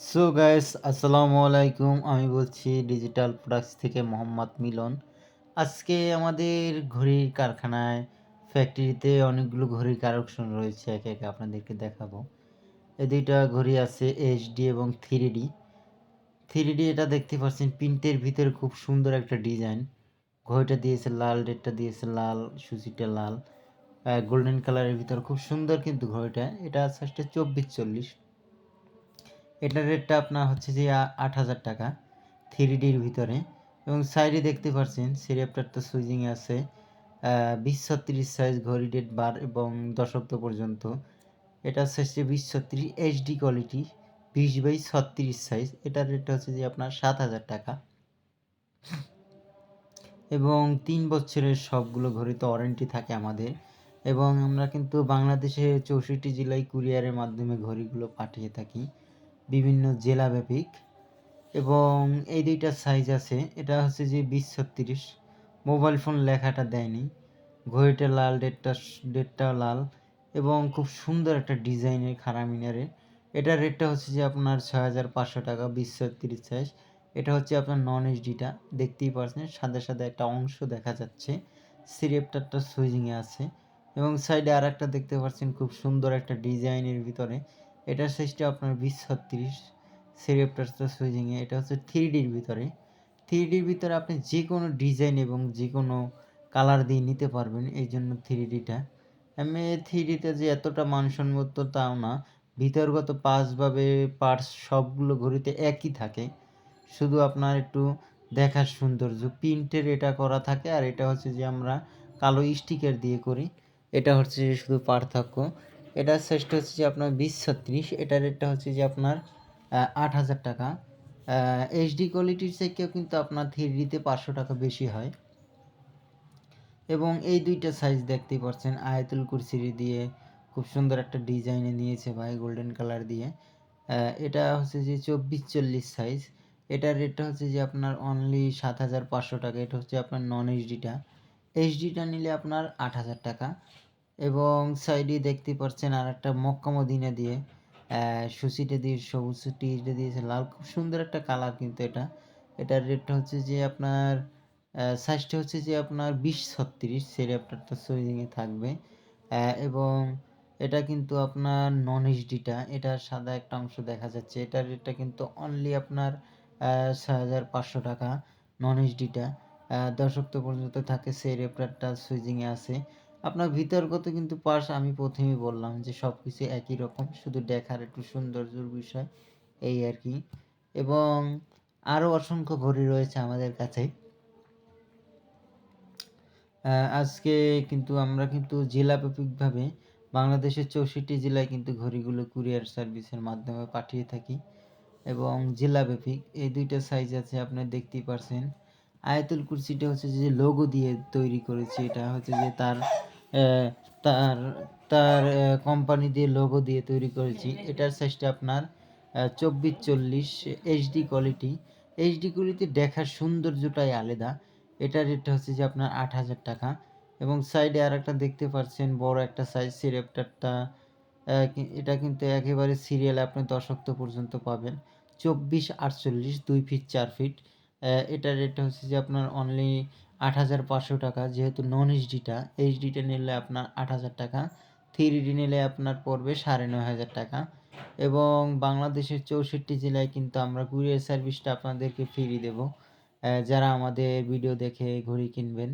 So guys আসসালামু আলাইকুম। আমি বলছি ডিজিটাল প্রোডাক্টস থেকে মোহাম্মদ মিলন। আজকে আমাদের ঘড়ির কারখানায় ফ্যাক্টরিতে অনেকগুলো ঘড়ির কালেকশন রয়েছে, একে একে আপনাদেরকে দেখাবো। এই দুইটা ঘড়ি আছে এইচডি এবং থ্রি ডি থ্রি ডি এটা দেখতে পাচ্ছেন, প্রিন্টের ভিতরে খুব সুন্দর একটা ডিজাইন। ঘড়িটা দিয়েছে লাল ডেটটা দিয়েছে লাল সুচিটা লাল। গোল্ডেন কালারের ভিতরে খুব সুন্দর কিন্তু ঘড়িটা। এটা আছে চব্বিশ চল্লিশ। এটার রেটটা আপনার হচ্ছে যে আট হাজার টাকা থ্রি ডির ভিতরে। এবং সাইডে দেখতে পাচ্ছেন সিরিয়াপটার তো সুইজিং আছে বিশ ছত্রিশ সাইজ ঘড়ি ডেট বার এবং দশক্ত পর্যন্ত। এটা হচ্ছে বিশ ছত্রিশ এইচডি কোয়ালিটি বিশ বাই ছত্রিশ সাইজ এটার রেটটা হচ্ছে যে আপনার সাত হাজার টাকা। এবং তিন বছরের সবগুলো ঘড়িতে ওয়ারেন্টি থাকে আমাদের। এবং আমরা কিন্তু বাংলাদেশের চৌষট্টি জেলায় কুরিয়ারের মাধ্যমে ঘড়িগুলো পাঠিয়ে থাকি। বিভিন্ন জেলাব্যাপিক এবং এই দুইটা সাইজ আছে। এটা হচ্ছে যে বিশ ছত্রিশ। মোবাইল ফোন লেখাটা দেয়নি। ঘড়িটা লাল ডেটটা ডেটটাও লাল এবং খুব সুন্দর একটা ডিজাইনের খাড়া মিনারের এটার রেটটা হচ্ছে যে আপনার ছয় হাজার পাঁচশো টাকা, বিশ ছত্রিশ সাইজ এটা হচ্ছে আপনার নন এইচডিটা দেখতেই পাচ্ছেন, সাদা সাদা একটা অংশ দেখা যাচ্ছে। সিরেপটারটা সুইজিংয়ে আছে এবং সাইডে আর একটা দেখতে পাচ্ছেন, খুব সুন্দর একটা ডিজাইনের ভিতরে এটার সাইজটা আপনার বিশ ছত্রিশ সেরিয়াপটাসটা সুইজিংয়ে এটা হচ্ছে থ্রি ডির ভিতরে। থ্রি ডির ভিতরে আপনি যে কোনো ডিজাইন এবং যে কোনো কালার দিয়ে নিতে পারবেন এই জন্য থ্রি ডিটা আমি থ্রি ডিতে যে এতটা মানসম্মত তাও না। ভিতরগত পাঁচভাবে পার্টস সবগুলো ঘড়িতে একই থাকে। শুধু আপনার একটু দেখার সৌন্দর্য। প্রিন্টের এটা করা থাকে আর এটা হচ্ছে যে আমরা কালো স্টিকার দিয়ে করি। এটা হচ্ছে শুধু পার্থক্য। এটার সাইজটা হচ্ছে যে আপনার বিশ ছত্রিশ, এটার রেটটা হচ্ছে যে আপনার আট হাজার টাকা। এইচডি কোয়ালিটির থেকেও কিন্তু আপনার থ্রি ডিতে পাঁচশো টাকা বেশি হয়। এবং এই দুইটা সাইজ দেখতেই পাচ্ছেন, আয়াতুল কুরসিরি দিয়ে খুব সুন্দর একটা ডিজাইনে নিয়েছে ভাই গোল্ডেন কালার দিয়ে। এটা হচ্ছে যে চব্বিশ চল্লিশ সাইজ এটার রেটটা হচ্ছে যে আপনার অনলি সাত হাজার পাঁচশো টাকা, এটা হচ্ছে আপনার নন এইচডিটা এইচডিটা নিলে আপনার আট হাজার টাকা। এবং সাইডে দেখতে পাচ্ছেন আর একটা মক্কা মদিনা দিয়ে সুসিটা দিয়ে, সবুজ টিটা দিয়েছে, লাল, খুব সুন্দর একটা কালার কিন্তু এটা। এটার রেটটা হচ্ছে যে আপনার সাইজটা হচ্ছে যে আপনার বিশ ছত্রিশ সেরিয়াপটারটা সুইজিংয়ে থাকবে। এবং এটা কিন্তু আপনার নন এইচডিটা এটা সাদা একটা অংশ দেখা যাচ্ছে। এটার রেটটা কিন্তু অনলি আপনার ছয় হাজার পাঁচশো টাকা নন এইচডিটা দশক্ত পর্যন্ত থাকে, সেই রেপটারটা সুইজিংয়ে আছে। আপনার ভিতরগত কিন্তু পাশ আমি প্রথমেই বললাম যে সব কিছু একই রকম, শুধু দেখার একটু সৌন্দর্যর বিষয় এই আর কি। এবং আরও অসংখ্য ঘড়ি রয়েছে আমাদের কাছে। আজকে কিন্তু আমরা কিন্তু জেলাব্যাপিকভাবে বাংলাদেশের চৌষট্টি জেলায় কিন্তু ঘড়িগুলো কুরিয়ার সার্ভিসের মাধ্যমে পাঠিয়ে থাকি। এবং জেলাব্যাপিক এই দুইটা সাইজ আছে, আপনি দেখতেই পারছেন। আয়াতুল কুরসিটা হচ্ছে যে লোগো দিয়ে তৈরি করেছি, এটা হচ্ছে যে তার তার তার কোম্পানি দিয়ে লোগো দিয়ে তৈরি করেছি। এটার সাইজটা আপনার চব্বিশ চল্লিশ এইচডি কোয়ালিটি এইচডি কোয়ালিটি দেখার সৌন্দর্যটাই আলাদা। এটার রেটটা হচ্ছে যে আপনার আট হাজার টাকা। এবং সাইডে আর একটা দেখতে পাচ্ছেন, বড় একটা সাইজ সিরেপটারটা। এটা কিন্তু একেবারে সিরিয়ালে আপনি দশক্ত পর্যন্ত পাবেন। চব্বিশ আটচল্লিশ, দুই ফিট চার ফিট এটার রেটটা হচ্ছে যে আপনার অনলি আট হাজার পাঁচশো টাকা, যেহেতু নন এইচডিটা এইচডিটা নিলে আপনার আট হাজার টাকা থ্রি ডি নিলে আপনার পড়বে সাড়ে নয় হাজার টাকা এবং বাংলাদেশের চৌষট্টি জেলায় কিন্তু আমরা কুরিয়ার সার্ভিসটা আপনাদেরকে ফ্রি দেব। যারা আমাদের ভিডিও দেখে ঘড়ি কিনবেন।